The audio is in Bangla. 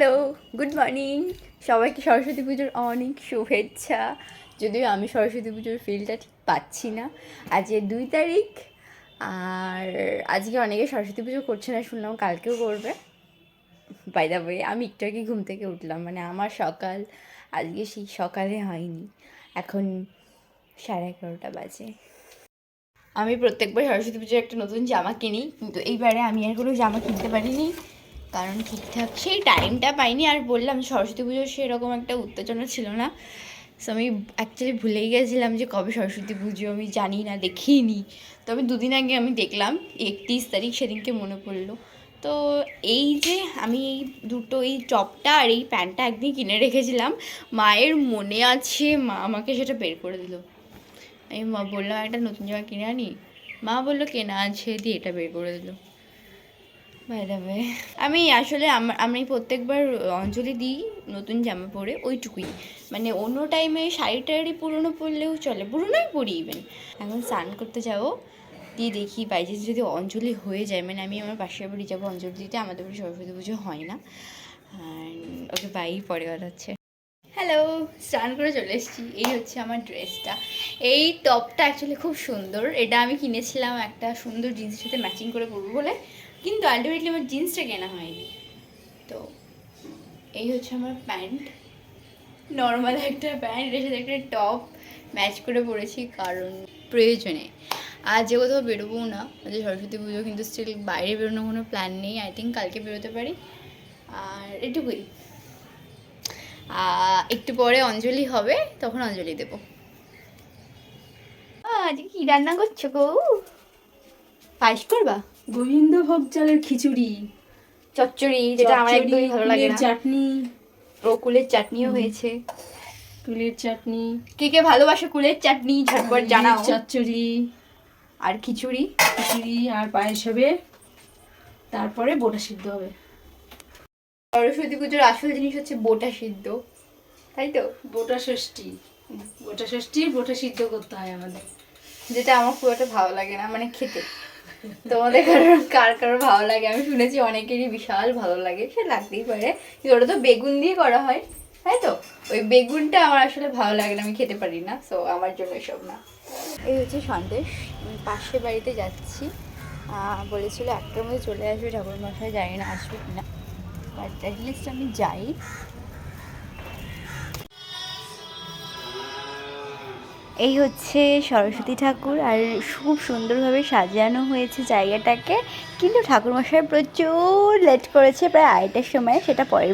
হ্যালো গুড মর্নিং সবাইকে সরস্বতী পুজোর অনেক শুভেচ্ছা। যদিও আমি সরস্বতী পুজোর ফিলটা ঠিক পাচ্ছি না। আজকে দুই তারিখ, আর আজকে অনেকে সরস্বতী পুজো করছে না, শুনলাম কালকেও করবে। বাই দা ওয়ে আমি একটু আগে ঘুম থেকে উঠলাম মানে আমার সকাল, আজকে সেই সকালে হয়নি। এখন সাড়ে এগারোটা বাজে। আমি প্রত্যেকবার সরস্বতী পুজোর একটা নতুন জামা কিনি, কিন্তু এইবারে আমি আর কোনো জামা কিনতে পারিনি। কারণ ঠিকঠাক সেই টাইমটা পাইনি। আর বললাম, সরস্বতী পুজোর সেরকম একটা উত্তেজনা ছিল না। সো আমি অ্যাকচুয়ালি ভুলেই গেছিলাম যে কবে সরস্বতী পুজো, আমি জানি না, দেখিনি। তো আমি দুদিন আগে আমি দেখলাম, একত্রিশ তারিখ সেদিনকে মনে পড়ল। তো এই যে আমি এই দুটো, এই টপটা আর এই প্যান্টটা একদিন কিনে রেখেছিলাম, মায়ের মনে আছে, মা আমাকে সেটা বের করে দিল। আমি মা বললাম একটা নতুন জামা কিনে আনি? মা বলল, কেনা আছে। দিয়ে এটা বের করে দিল। বাই দ্য আমি আসলে আমি প্রত্যেকবার অঞ্জলি দিই নতুন জামা পরে, ওইটুকুই। মানে অন্য টাইমে শাড়ি টাড়ি পুরনো পরলেও চলে, পুরনোই পরি ইভেন এখন স্নান করতে যাব, দিয়ে দেখি বাইরে যদি অঞ্জলি হয়ে যায় মানে আমি আমার পাশের বাড়ি যাব, অঞ্জলি দিতে আমাদের বাড়ি সরস্বতী পুজো হয় না। ওকে বাই পরে হচ্ছে হ্যালো স্নান করে চলে এসেছি। এই হচ্ছে আমার ড্রেসটা। এই টপটা অ্যাকচুয়ালি খুব সুন্দর। এটা আমি কিনেছিলাম একটা সুন্দর জিন্সের সাথে ম্যাচিং করে পরবো বলে। কিন্তু আলটিমেটলি আমার জিন্সটা কেনা হয়নি। তো এই হচ্ছে আমার প্যান্ট। নর্মাল একটা প্যান্ট এর সাথে একটা টপ ম্যাচ করে পরেছি কারণ প্রয়োজনে। আর যে কোথাও বেরোবো না আজ সরস্বতী পুজো কিন্তু স্টিল বাইরে বেরোনোর কোনো প্ল্যান নেই। আই থিঙ্ক কালকে বেরোতে পারি। আর এটুকুই। আহ, একটু পরে অঞ্জলি হবে তখন অঞ্জলি দেবো। আজকে কি রান্না করছ গো? পায়েস করবা? গোবিন্দভোগ চালের খিচুড়ি। চচ্চড়ি যেটা আমার একদমই ভালো লাগে না। চাটনি। ও কুলের চাটনিও হয়েছে। কুলের চাটনি। কে কে ভালোবাসে কুলের চাটনি ঝটপট জানাও। চচ্চড়ি। আর খিচুড়ি? খিচুড়ি আর পায়েস হবে। তারপরে বোটা সিদ্ধ হবে। সরস্বতী পুজোর আসল জিনিস হচ্ছে বোটা সিদ্ধ। তাই তো? বোটা ষষ্ঠী। বোটা ষষ্ঠী বোটা সিদ্ধ করতে হয় আমাদের। যেটা আমার খুব একটা ভালো লাগে না মানে খেতে। তোমাদের কারোর কার কারোর ভালো লাগে? আমি শুনেছি অনেকেরই বিশাল ভালো লাগে সে লাগতেই পারে। কিন্তু ওটা তো বেগুন দিয়ে করা হয় তাই তো? ওই বেগুনটা আমার আসলে ভালো লাগে না আমি খেতে পারি না সো আমার জন্য এসব না। এই হচ্ছে সন্দেশ আমি পাশের বাড়িতে যাচ্ছি। বলেছিল একটার মধ্যে চলে আসবে ঠাকুর মশাই জানি না আসবে কিনা। বাট অ্যাটলিস্ট আমি যাই। এই হচ্ছে সরস্বতী ঠাকুর আর খুব সুন্দরভাবে সাজানো হয়েছে জায়গাটাকে। কিন্তু ঠাকুরমশাই প্রচুর লেট করেছে, প্রায় আড়াইটার সময়, সেটা পরে